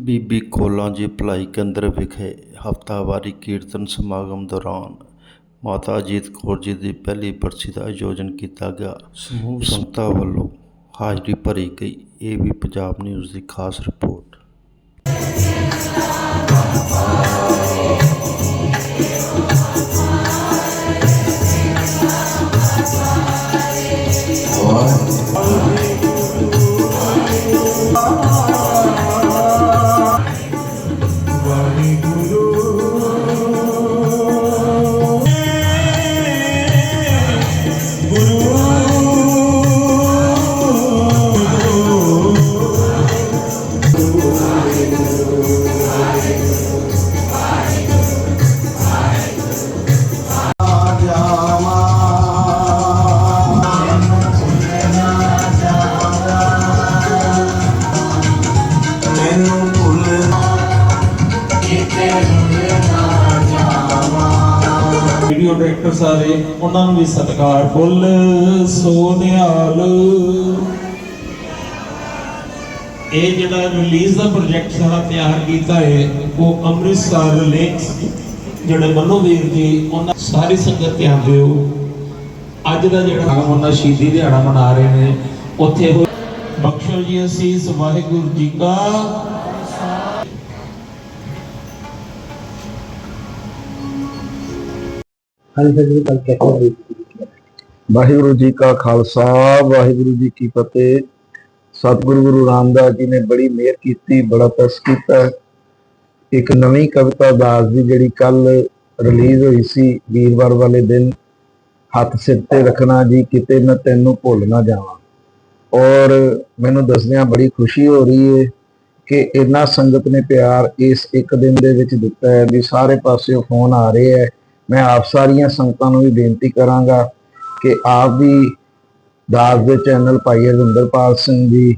ਬੀਬੀ ਕੌਲਾਂ ਜੀ ਭਲਾਈ ਕੇਂਦਰ ਵਿਖੇ ਹਫ਼ਤਾਵਾਰੀ ਕੀਰਤਨ ਸਮਾਗਮ ਦੌਰਾਨ ਮਾਤਾ ਅਜੀਤ ਕੌਰ ਜੀ ਦੀ ਪਹਿਲੀ ਬਰਸੀ ਦਾ ਆਯੋਜਨ ਕੀਤਾ ਗਿਆ। ਸਮੂਹ ਸੰਗਤਾਂ ਵੱਲੋਂ ਹਾਜ਼ਰੀ ਭਰੀ ਗਈ। ਇਹ ਵੀ ਪੰਜਾਬ ਨਿਊਜ਼ ਦੀ ਖਾਸ ਰਿਪੋਰਟ। ਡਾਇਰੈਕਟਰ ਸਾਰੇ, ਉਹਨਾਂ ਨੂੰ ਵੀ ਸਤਿਕਾਰ। ਫੁੱਲ ਸੋਨਿਆਲ। ਇਹ ਜਿਹੜਾ ਰਿਲੀਜ਼ ਦਾ ਪ੍ਰੋਜੈਕਟ ਸਾਡਾ ਤਿਆਰ ਕੀਤਾ ਹੈ, ਉਹ ਅੰਮ੍ਰਿਤਸਰ ਰਿਲੇਟਸ ਜਿਹੜੇ ਮਨੋਵੀਰ ਜੀ, ਉਹਨਾਂ ਸਾਰੀ ਸੰਗਤ ਧਿਆਨ ਦਿਓ। ਅੱਜ ਦਾ ਜਿਹੜਾ ਉਹਨਾਂ ਸ਼ਹੀਦੀ ਦਿਹਾੜਾ ਮਨਾ ਰਹੇ ਨੇ, ਉੱਥੇ ਬਖਸ਼ੋ ਜੀ ਅਸੀਸ, ਵਾਹਿਗੁਰੂ ਜੀ ਕਾ ਹਾਂਜੀ, ਸਰ ਜੀ ਕੱਲ ਕੈਸੇ ਹੋਈ ਵਾਹਿਗੁਰੂ ਜੀ ਕਾ ਖਾਲਸਾ, ਵਾਹਿਗੁਰੂ ਜੀ ਕੀ ਫਤਿਹ। ਸਤਿਗੁਰੂ ਗੁਰੂ ਰਾਮਦਾਸ ਜੀ ਨੇ ਬੜੀ ਮਿਹਰ ਕੀਤੀ, ਬੜਾ ਤਰਸ ਕੀਤਾ। ਇੱਕ ਨਵੀਂ ਕਵਿਤਾ ਦਾਸ ਦੀ ਜਿਹੜੀ ਕੱਲ ਰਿਲੀਜ਼ ਹੋਈ ਸੀ, ਵੀਰਵਾਰ ਵਾਲੇ ਦਿਨ, ਹੱਥ ਸਿਰ ਤੇ ਰੱਖਣਾ ਜੀ, ਕਿਤੇ ਮੈਂ ਤੈਨੂੰ ਭੁੱਲ ਨਾ ਜਾਵਾਂ। ਔਰ ਮੈਨੂੰ ਦੱਸਦਿਆਂ ਬੜੀ ਖੁਸ਼ੀ ਹੋ ਰਹੀ ਹੈ ਕਿ ਇੰਨਾ ਸੰਗਤ ਨੇ ਪਿਆਰ ਇਸ ਇੱਕ ਦਿਨ ਦੇ ਵਿੱਚ ਦਿੱਤਾ ਹੈ ਵੀ ਸਾਰੇ ਪਾਸਿਓਂ ਫੋਨ ਆ ਰਹੇ ਹੈ। ਮੈਂ ਆਪ ਸਾਰੀਆਂ ਸੰਗਤਾਂ ਨੂੰ ਵੀ ਬੇਨਤੀ ਕਰਾਂਗਾ ਕਿ ਆਪ ਵੀ ਦਾਸ ਦੇ ਚੈਨਲ ਭਾਈ ਰਵਿੰਦਰਪਾਲ ਸਿੰਘ ਜੀ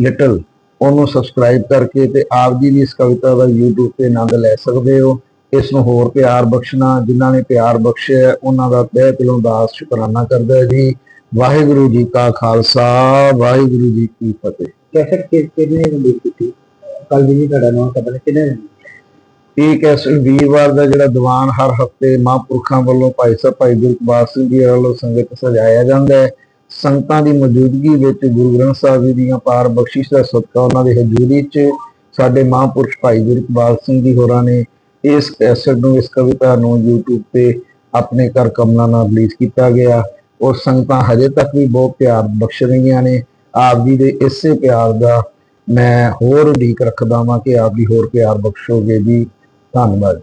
ਲਿਟਲ ਉਹਨੂੰ ਸਬਸਕ੍ਰਾਈਬ ਕਰਕੇ ਤੇ ਆਪ ਜੀ ਵੀ ਇਸ ਕਵਿਤਾ ਦਾ YouTube ਤੇ ਆਨੰਦ ਲੈ ਸਕਦੇ ਹੋ। ਇਸ ਨੂੰ ਹੋਰ ਪਿਆਰ ਬਖਸ਼ਣਾ, ਜਿਨ੍ਹਾਂ ਨੇ ਪਿਆਰ ਬਖਸ਼ਿਆ ਉਹਨਾਂ ਦਾ ਤਹਿ ਦਿਲੋਂ ਦਾਸ ਸ਼ੁਕਰਾਨਾ ਕਰਦਾ ਹੈ ਜੀ। ਵਾਹਿਗੁਰੂ ਜੀ ਕਾ ਖਾਲਸਾ, ਵਾਹਿਗੁਰੂ ਜੀ ਕੀ ਫਤਿਹ। ਕੈਸੇ ਕਿ ਕਿੰਨੇ ਰਿਲੀਜ਼ ਕੀਤੀ? ਕੱਲ ਵੀ ਤੁਹਾਡਾ ਨਾਮ ਕਬਲ ਕਿੰਨੇ ਇਹ ਕੈਸਟ ਵੀਰਵਾਰ ਦਾ ਜਿਹੜਾ ਦੀਵਾਨ ਹਰ ਹਫ਼ਤੇ ਮਹਾਂਪੁਰਖਾਂ ਵੱਲੋਂ ਭਾਈ ਸਾਹਿਬ ਭਾਈ ਗੁਰਬਾਜ ਸਿੰਘ ਜੀ ਵੱਲੋਂ ਸੰਗਤ ਸਜਾਇਆ ਜਾਂਦਾ ਹੈ। ਸੰਗਤਾਂ ਦੀ ਮੌਜੂਦਗੀ ਵਿੱਚ ਗੁਰੂ ਗ੍ਰੰਥ ਸਾਹਿਬ ਜੀ ਦੀਆਂ ਪਾਰ ਬਖਸ਼ਿਸ਼ ਦਾ ਸਦਕਾ ਉਹਨਾਂ ਦੇ ਹਜ਼ੂਰੀ 'ਚ ਸਾਡੇ ਮਹਾਂਪੁਰਸ਼ ਭਾਈ ਗੁਰਬਾਜ ਸਿੰਘ ਜੀ ਹੋਰਾਂ ਨੇ ਇਸ ਕੈਸਟ ਨੂੰ, ਇਸ ਕਵਿਤਾ ਨੂੰ YouTube ਤੇ ਆਪਣੇ ਘਰ ਕਮਲਾਂ ਨਾਲ ਰਿਲੀਜ਼ ਕੀਤਾ ਗਿਆ। ਔਰ ਸੰਗਤਾਂ ਹਜੇ ਤੱਕ ਵੀ ਬਹੁਤ ਪਿਆਰ ਬਖਸ਼ ਰਹੀਆਂ ਨੇ। ਆਪ ਜੀ ਦੇ ਇਸੇ ਪਿਆਰ ਦਾ ਮੈਂ ਹੋਰ ਉਡੀਕ ਰੱਖਦਾ ਵਾਂ ਕਿ ਆਪ ਵੀ ਹੋਰ ਪਿਆਰ ਬਖਸ਼ੋਗੇ ਜੀ। ਧੰਨਵਾਦ।